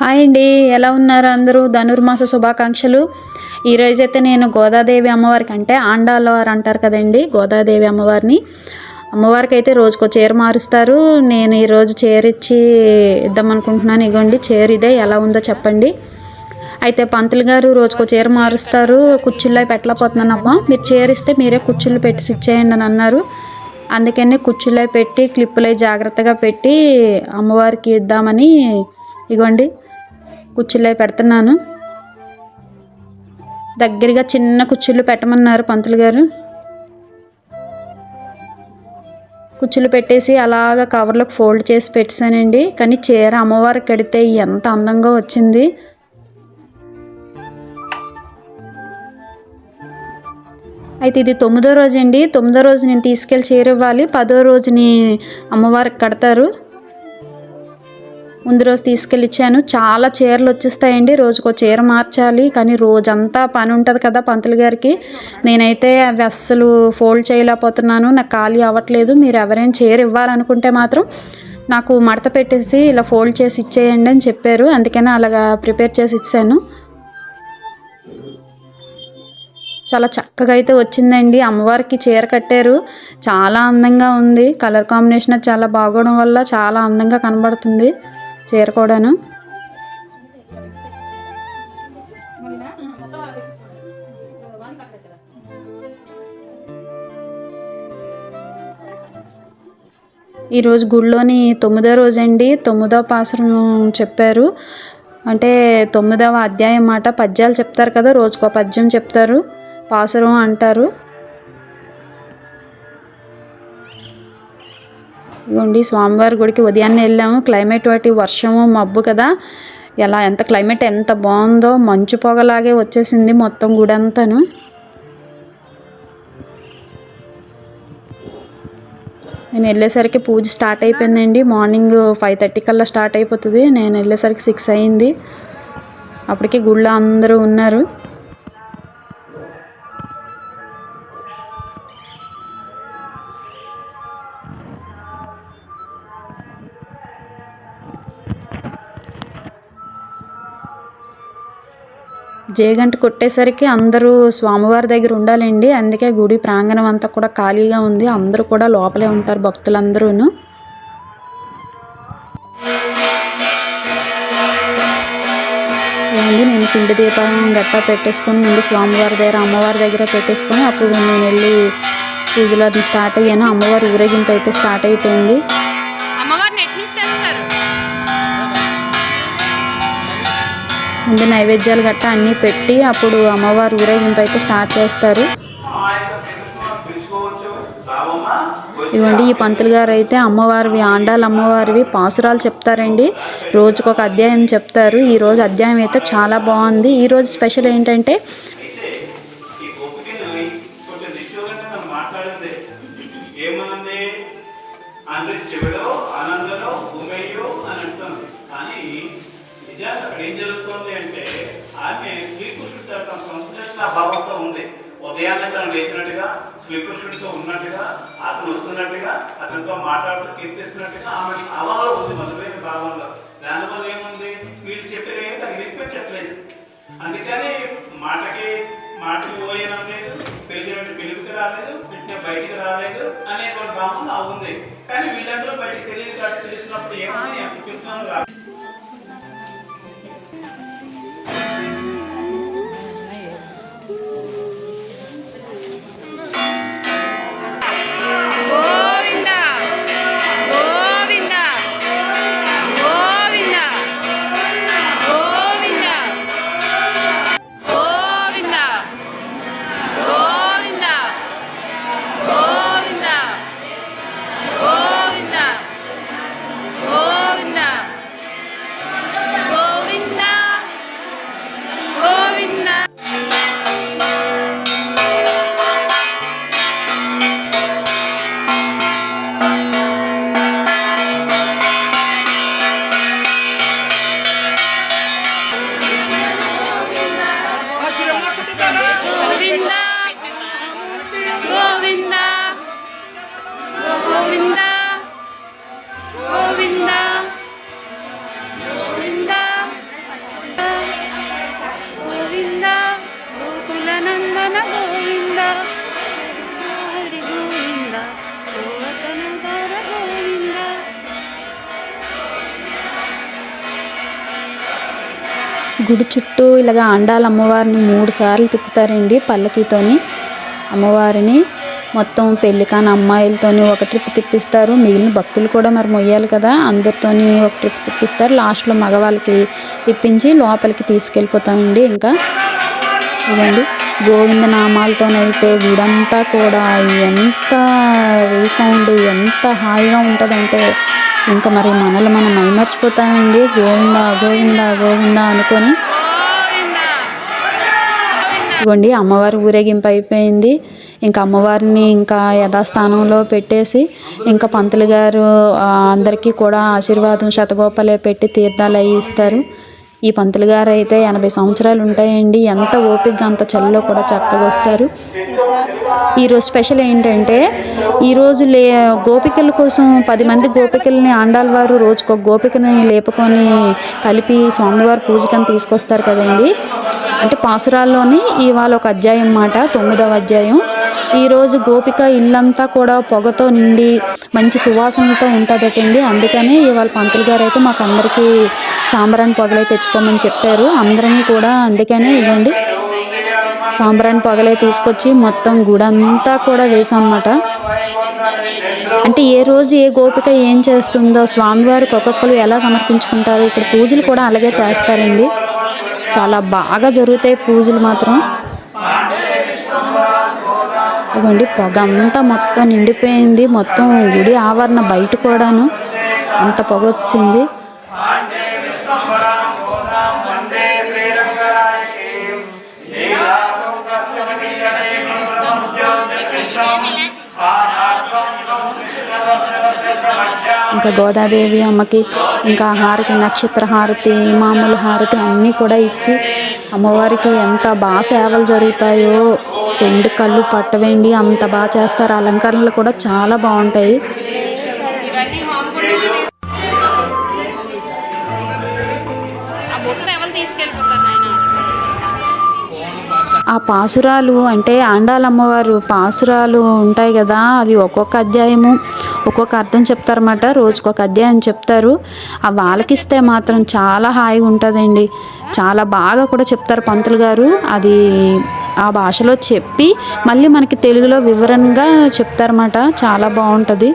Hi అండి ఎలా ఉన్నారు అందరూ? ధనుర్మాస శుభాకాంక్షలు. ఈరోజైతే నేను గోదాదేవి అమ్మవారికి అంటే ఆండాలవారు అంటారు కదండి గోదాదేవి అమ్మవారిని. అమ్మవారికి అయితే రోజుకో చీర మారుస్తారు. నేను ఈరోజు చీర ఇచ్చి ఇద్దామనుకుంటున్నాను. ఇగోండి చీర ఇదే ఎలా ఉందో చెప్పండి. అయితే పంతులు గారు రోజుకో చీర మారుస్తారు కుర్చీల్లో పెట్టలేకపోతున్నానమ్మా. మీరు చీర ఇస్తే మీరే కుర్చీలు పెట్టి ఇచ్చేయండి అని అన్నారు. అందుకని కుర్చీలో పెట్టి క్లిప్పులు జాగ్రత్తగా పెట్టి అమ్మవారికి ఇద్దామని ఇగోండి కుర్చీలో పెడుతున్నాను. దగ్గరగా చిన్న కుర్చీలు పెట్టమన్నారు పంతులు గారు. కుర్చీలు పెట్టేసి అలాగ కవర్లకు ఫోల్డ్ చేసి పెట్టానండి కానీ చీర అమ్మవారికి కడితే ఎంత అందంగా వచ్చింది. అయితే ఇది తొమ్మిదో రోజు అండి తొమ్మిదో రోజు నేను తీసుకెళ్ళి చీర ఇవ్వాలి పదో రోజుని అమ్మవారికి కడతారు. ముందు రోజు తీసుకెళ్ళి ఇచ్చాను. చాలా చీరలు వచ్చేస్తాయండి. రోజుకో చీర మార్చాలి. కానీ రోజంతా పని ఉంటుంది కదా పంతులు గారికి. నేనైతే అవి అస్సలు ఫోల్డ్ చేయలేకపోతున్నాను. నాకు ఖాళీ అవ్వట్లేదు. మీరు ఎవరైనా చీర ఇవ్వాలనుకుంటే మాత్రం నాకు మడత పెట్టేసి ఇలా ఫోల్డ్ చేసి ఇచ్చేయండి అని చెప్పారు. అందుకని అలాగా ప్రిపేర్ చేసి ఇచ్చాను. చాలా చక్కగా అయితే వచ్చిందండి. అమ్మవారికి చీర కట్టారు. చాలా అందంగా ఉంది. కలర్ కాంబినేషన్ అది చాలా బాగోవడం వల్ల చాలా అందంగా కనబడుతుంది చీర కూడాను. ఈరోజు గుడిలోని తొమ్మిదో రోజండి. తొమ్మిదో పాసరం చెప్పారు. అంటే తొమ్మిదవ అధ్యాయం మాట పద్యాలు చెప్తారు కదా రోజుకో పద్యం చెప్తారు. పాసురం అంటారు. ఇదిగోండి స్వామివారి గుడికి ఉదయాన్నే వెళ్ళాము. క్లైమేట్ వాటి వర్షము మబ్బు కదా. ఎలా ఎంత క్లైమేట్ ఎంత బాగుందో మంచు పొగలాగే వచ్చేసింది మొత్తం గుడి అంతాను నేను వెళ్ళేసరికి పూజ స్టార్ట్ అయిపోయిందండి. మార్నింగ్ ఫైవ్ థర్టీ కల్లా స్టార్ట్ అయిపోతుంది. నేను వెళ్ళేసరికి సిక్స్ అయింది. అప్పటికి గుళ్ళో అందరూ ఉన్నారు. జేగంట కొట్టేసరికి అందరూ స్వామివారి దగ్గర ఉండాలండి. అందుకే గుడి ప్రాంగణం అంతా కూడా ఖాళీగా ఉంది. అందరూ కూడా లోపలే ఉంటారు భక్తులందరూను. ఏంటి నేను పిండి దీపం గట్టా పెట్టేసుకొని ముందు స్వామివారి దగ్గర అమ్మవారి దగ్గర పెట్టేసుకొని అప్పుడు నేను వెళ్ళి పూజలు అది స్టార్ట్ అయ్యాను. అమ్మవారి ఊరేగింపు అయితే స్టార్ట్ అయిపోయింది. ముందు నైవేద్యాలు గట్టా అన్నీ పెట్టి అప్పుడు అమ్మవారి ఊరేగింపు అయితే స్టార్ట్ చేస్తారు. ఇవ్వండి ఈ పంతులు గారు అయితే అమ్మవారివి ఆండాలు అమ్మవారివి పాసురాలు చెప్తారండి. రోజుకొక అధ్యాయం చెప్తారు. ఈ రోజు అధ్యాయం అయితే చాలా బాగుంది. ఈ రోజు స్పెషల్ ఏంటంటే అందరి చెవిలో అని కానీ నిజానికి అక్కడ ఏం జరుగుతుంది అంటే ఆమె శ్రీకృష్ణుడు తన సంశ్లిష్ట భావంతో ఉంది. ఉదయాన్నే తను లేచినట్టుగా శ్రీకృష్ణుడితో ఉన్నట్టుగా అతను వస్తున్నట్టుగా అతనితో మాట్లాడుతూ కీర్తిస్తున్నట్టుగా ఆమె భావంలో ఉంది మధురైన భావంలో. దానివల్ల ఏముంది? వీళ్ళు చెప్పిన ఏం తను వినిపించట్లేదు అందుకని మాటకి మాటకి పోయడం లేదు పిలిచినట్టు పిలుపుకి రాలేదు పిలిచిన బయటికి రాలేదు అనేటువంటి భావం నా ఉంది. కానీ వీళ్ళందరూ బయటికి తెలియదు కాబట్టి తెలిసినప్పుడు ఏమని పిలిచాను రా గుడి చుట్టూ ఇలాగ ఆండాల అమ్మవారిని మూడు సార్లు తిప్పుతారండి పల్లకితోని. అమ్మవారిని మొత్తం పెళ్ళి కాని అమ్మాయిలతోని ఒక ట్రిప్ తిప్పిస్తారు. మిగిలిన భక్తులు కూడా మరి మొయ్యాలి కదా అందరితోని ఒక ట్రిప్ తిప్పిస్తారు. లాస్ట్లో మగవాళ్ళకి తిప్పించి లోపలికి తీసుకెళ్ళిపోతామండి ఇంకా. ఇవ్వండి గోవింద నామాలతోనైతే గుడంతా కూడా ఎంత రీసౌండ్ ఎంత హాయిగా ఉంటుందంటే ఇంకా మరి మనల్ని మనం మైమర్చిపోతామండి. గోవింద గోవింద గోవింద అనుకొని. గోవింద ఇదిగోండి అమ్మవారి ఊరేగింపు అయిపోయింది. ఇంకా అమ్మవారిని ఇంకా యథాస్థానంలో పెట్టేసి ఇంకా పంతులు గారు అందరికీ కూడా ఆశీర్వాదం శతగోపాలే పెట్టి తీర్థాలు అవి ఇస్తారు. ఈ పంతులు గారు అయితే ఎనభై సంవత్సరాలు ఉంటాయండి. ఎంత ఓపికగా అంత చలిలో కూడా చక్కగా వస్తారు. ఈరోజు స్పెషల్ ఏంటంటే ఈరోజు లే గోపికల కోసం పది మంది గోపికల్ని ఆండాల్ వారు రోజుకో గోపికని లేపుకొని కలిపి స్వామివారి పూజకని తీసుకొస్తారు కదండి. అంటే పాసురాల్లోని ఇవాళ ఒక అధ్యాయం మాట తొమ్మిదవ అధ్యాయం. ఈరోజు గోపిక ఇల్లంతా కూడా పొగతో నిండి మంచి సువాసనలతో ఉంటుందటండి. అందుకని ఇవాళ పంతులు గారు అయితే మాకు అందరికీ సాంబ్రాణి పొగలే తెచ్చుకోమని చెప్పారు. అందరినీ కూడా అందుకనే ఇవ్వండి. సాంబ్రాణి పొగలే తీసుకొచ్చి మొత్తం గుడంతా కూడా వేసామన్నమాట అంటే ఏ రోజు ఏ గోపిక ఏం చేస్తుందో స్వామివారికి ఒక్కొక్కరు ఎలా సమర్పించుకుంటారు ఇక్కడ పూజలు కూడా అలాగే చేస్తారండి. చాలా బాగా జరుగుతాయి పూజలు మాత్రం. ఇదిగోండి పొగ అంతా మొత్తం నిండిపోయింది. మొత్తం గుడి ఆవరణ బయట కూడాను అంత పొగ వచ్చింది ఇంకా గోదాదేవి అమ్మకి ఇంకా హారతి నక్షత్ర హారతి మామూలు హారతి అన్నీ కూడా ఇచ్చి అమ్మవారికి ఎంత బాగా సేవలు జరుగుతాయో రెండు కళ్ళు పట్టవేండి అంత బాగా చేస్తారు. అలంకరణలు కూడా చాలా బాగుంటాయి. ఆ పాసురాలు అంటే ఆండాలమ్మవారు పాసురాలు ఉంటాయి కదా అవి ఒక్కొక్క అధ్యాయము ఒక్కొక్క అర్థం చెప్తారన్నమాట రోజుకొక అధ్యాయం చెప్తారు. ఆ వాళ్ళకిస్తే మాత్రం చాలా హాయిగా ఉంటుందండి. చాలా బాగా కూడా చెప్తారు పంతులు గారు. అది ఆ భాషలో చెప్పి మళ్ళీ మనకి తెలుగులో వివరంగా చెప్తారన్నమాట. చాలా బాగుంటుంది.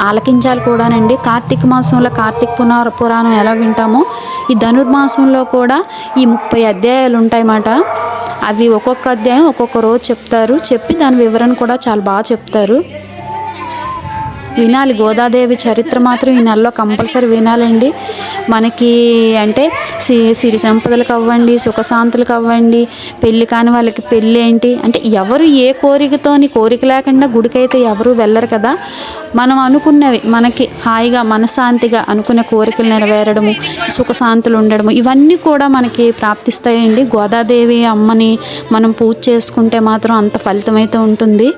ఆలకించాలి కూడానండి. కార్తీక మాసంలో కార్తీక పునార పురాణం ఎలా వింటామో ఈ ధనుర్మాసంలో కూడా ఈ ముప్పై అధ్యాయాలు ఉంటాయన్నమాట. అవి ఒక్కొక్క అధ్యాయం ఒక్కొక్క రోజు చెప్తారు. చెప్పి దాని వివరణ కూడా చాలా బాగా చెప్తారు. వినాలి. గోదాదేవి చరిత్ర మాత్రం ఈ నెలలో కంపల్సరీ వినాలండి. మనకి అంటే సి సిరి సంపదలకు అవ్వండి సుఖశాంతులకు అవ్వండి పెళ్ళి కాని వాళ్ళకి పెళ్ళి ఏంటి? అంటే ఎవరు ఏ కోరికతోని కోరిక లేకుండా గుడికైతే ఎవరు వెళ్ళరు కదా. మనం అనుకున్నవి మనకి హాయిగా మనశ్శాంతిగా అనుకునే కోరికలు నెరవేరడము సుఖశాంతులు ఉండడము ఇవన్నీ కూడా మనకి ప్రాప్తిస్తాయండి. గోదాదేవి అమ్మని మనం పూజ చేసుకుంటే మాత్రం అంత ఫలితమైతే ఉంటుంది.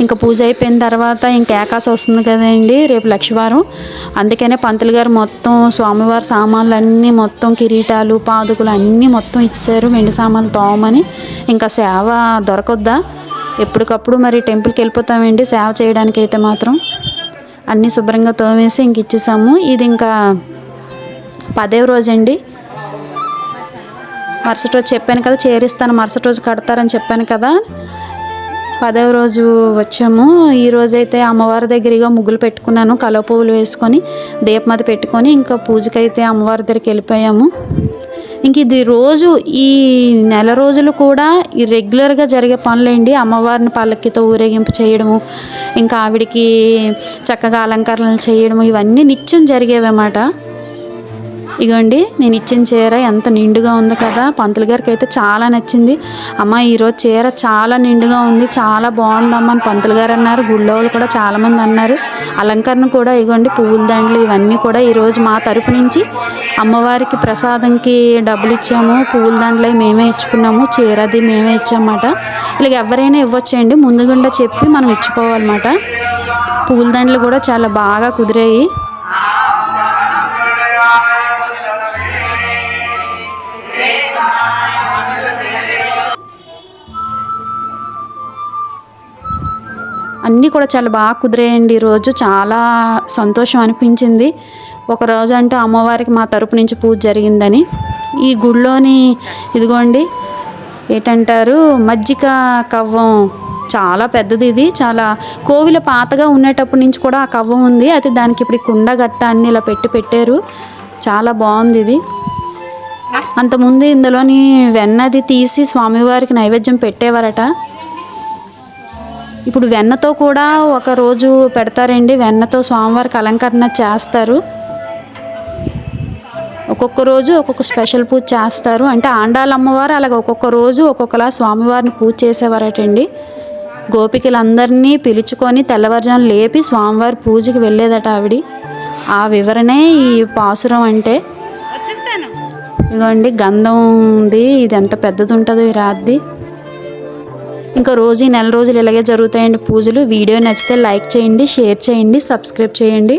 ఇంకా పూజ అయిపోయిన తర్వాత ఇంకా ఏకాశి వస్తుంది కదండి రేపు లక్షవారం అందుకనే పంతులు గారు మొత్తం స్వామివారి సామాన్లు అన్నీ మొత్తం కిరీటాలు పాదుకులు అన్నీ మొత్తం ఇచ్చారు. వెండి సామాన్లు తోమని ఇంకా సేవ దొరకొద్దా? ఎప్పటికప్పుడు మరి టెంపుల్కి వెళ్ళిపోతామండి సేవ చేయడానికి అయితే మాత్రం. అన్నీ శుభ్రంగా తోమేసి ఇంక ఇచ్చేసాము. ఇది ఇంకా పదేవ రోజు అండి మరుసటి రోజు చెప్పాను కదా చేరిస్తాను. మరుసటి రోజు కడతారని చెప్పాను కదా. పదవ రోజు వచ్చాము. ఈ రోజైతే అమ్మవారి దగ్గరగా ముగ్గులు పెట్టుకున్నాను. కలవ పువ్వులు వేసుకొని దీపమది పెట్టుకొని ఇంకా పూజకైతే అమ్మవారి దగ్గరికి వెళ్ళిపోయాము. ఇంక ఇది రోజు ఈ నెల రోజులు కూడా ఈ రెగ్యులర్గా జరిగే పనులేండి. అమ్మవారిని పల్లకితో ఊరేగింపు చేయడము ఇంకా ఆవిడికి చక్కగా అలంకరణలు చేయడము ఇవన్నీ నిత్యం జరిగేవన్నమాట. ఇగోండి నేను ఇచ్చిన చీర ఎంత నిండుగా ఉంది కదా. పంతులు గారికి అయితే చాలా నచ్చింది. అమ్మ ఈరోజు చీర చాలా నిండుగా ఉంది చాలా బాగుందమ్మ అని పంతులు గారు అన్నారు. గుళ్ళో వాళ్ళు కూడా చాలామంది అన్నారు. అలంకరణ కూడా ఇగోండి పువ్వుల దండలు ఇవన్నీ కూడా ఈరోజు మా తరపు నుంచి అమ్మవారికి ప్రసాదంకి డబ్బులు ఇచ్చాము. పువ్వుల దండలు మేమే ఇచ్చుకున్నాము. చీర అది మేమే ఇచ్చామన్నమాట. ఇలాగ ఎవరైనా ఇవ్వచ్చండి. ముందుగుండా చెప్పి మనం ఇచ్చుకోవాలన్నమాట. పువ్వుల దండలు కూడా చాలా బాగా కుదిరాయి. అన్నీ కూడా చాలా బాగా కుదిరేయండి ఈరోజు చాలా సంతోషం అనిపించింది. ఒక రోజు అంటే అమ్మవారికి మా తరపు నుంచి పూజ జరిగిందని. ఈ గుడిలోని ఇదిగోండి ఏంటంటారు మజ్జిగ కవ్వం. చాలా పెద్దది ఇది. చాలా కోవిల పాతగా ఉండేటప్పటి నుంచి కూడా ఆ కవ్వం ఉంది. అయితే దానికి ఇప్పుడు కుండ గట్ట అన్ని ఇలా పెట్టి పెట్టారు. చాలా బాగుంది ఇది. అంతకుముందు ఇందులోని వెన్నది తీసి స్వామివారికి నైవేద్యం పెట్టేవారట. ఇప్పుడు వెన్నతో కూడా ఒక రోజు పెడతారండి. వెన్నతో స్వామివారికి అలంకరణ చేస్తారు. ఒక్కొక్క రోజు ఒక్కొక్క స్పెషల్ పూజ చేస్తారు. అంటే ఆండాల అమ్మవారు అలాగే ఒక్కొక్క రోజు ఒక్కొక్కలా స్వామివారిని పూజ చేసేవారటండి. గోపికలందరినీ పిలుచుకొని తెల్లవారుజాము లేపి స్వామివారి పూజకి వెళ్ళేదట ఆవిడ. ఆ వివరణే ఈ పాసురం అంటే. ఇదిగోండి గంధం ఉంది. ఇది ఎంత పెద్దది ఉంటుందో ఈ రాద్ది. ఇంకా రోజు నెల రోజులు ఇలాగే జరుగుతాయండి పూజలు. వీడియో నచ్చితే లైక్ చేయండి షేర్ చేయండి సబ్స్క్రైబ్ చేయండి.